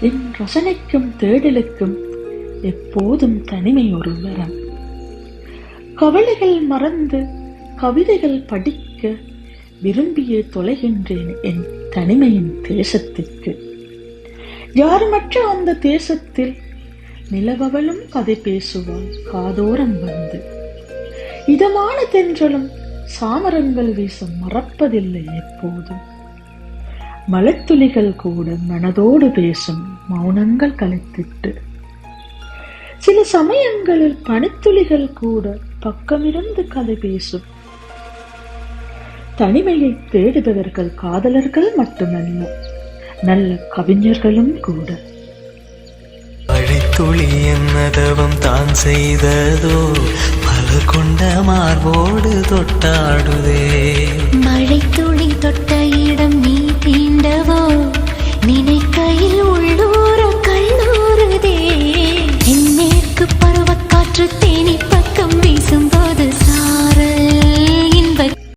என் ரசனைக்கும் தேடலுக்கும் எப்போதும் தனிமை ஒரு வரம் கவலைகள் மறந்து கவிதைகள் படிக்க விரும்பியே தொலைகின்றேன் என் தனிமையின் தேசத்திற்கு. யாருமற்ற அந்த தேசத்தில் நிலவவளும் கதை பேசுவாள் காதோரம் வந்து. இதமான தென்றலும் சாமரங்கள் வீச மறப்பதில்லை எப்போதும். மலத்துளிகள் கூட மனதோடு பேசும் மௌனங்கள் கலைத்திட்டு. சில சமயங்களில் பனித்துளிகள் கூட பக்கமிருந்து கதை பேசும். தனிமையை தேடுபவர்கள் காதலர்கள் மட்டுமல்ல நல்ல கவிஞர்களும் கூட. மழைத்துளி என்னதவம் தான் செய்ததோ பல கொண்ட மார்போடு தொட்டாடுதே.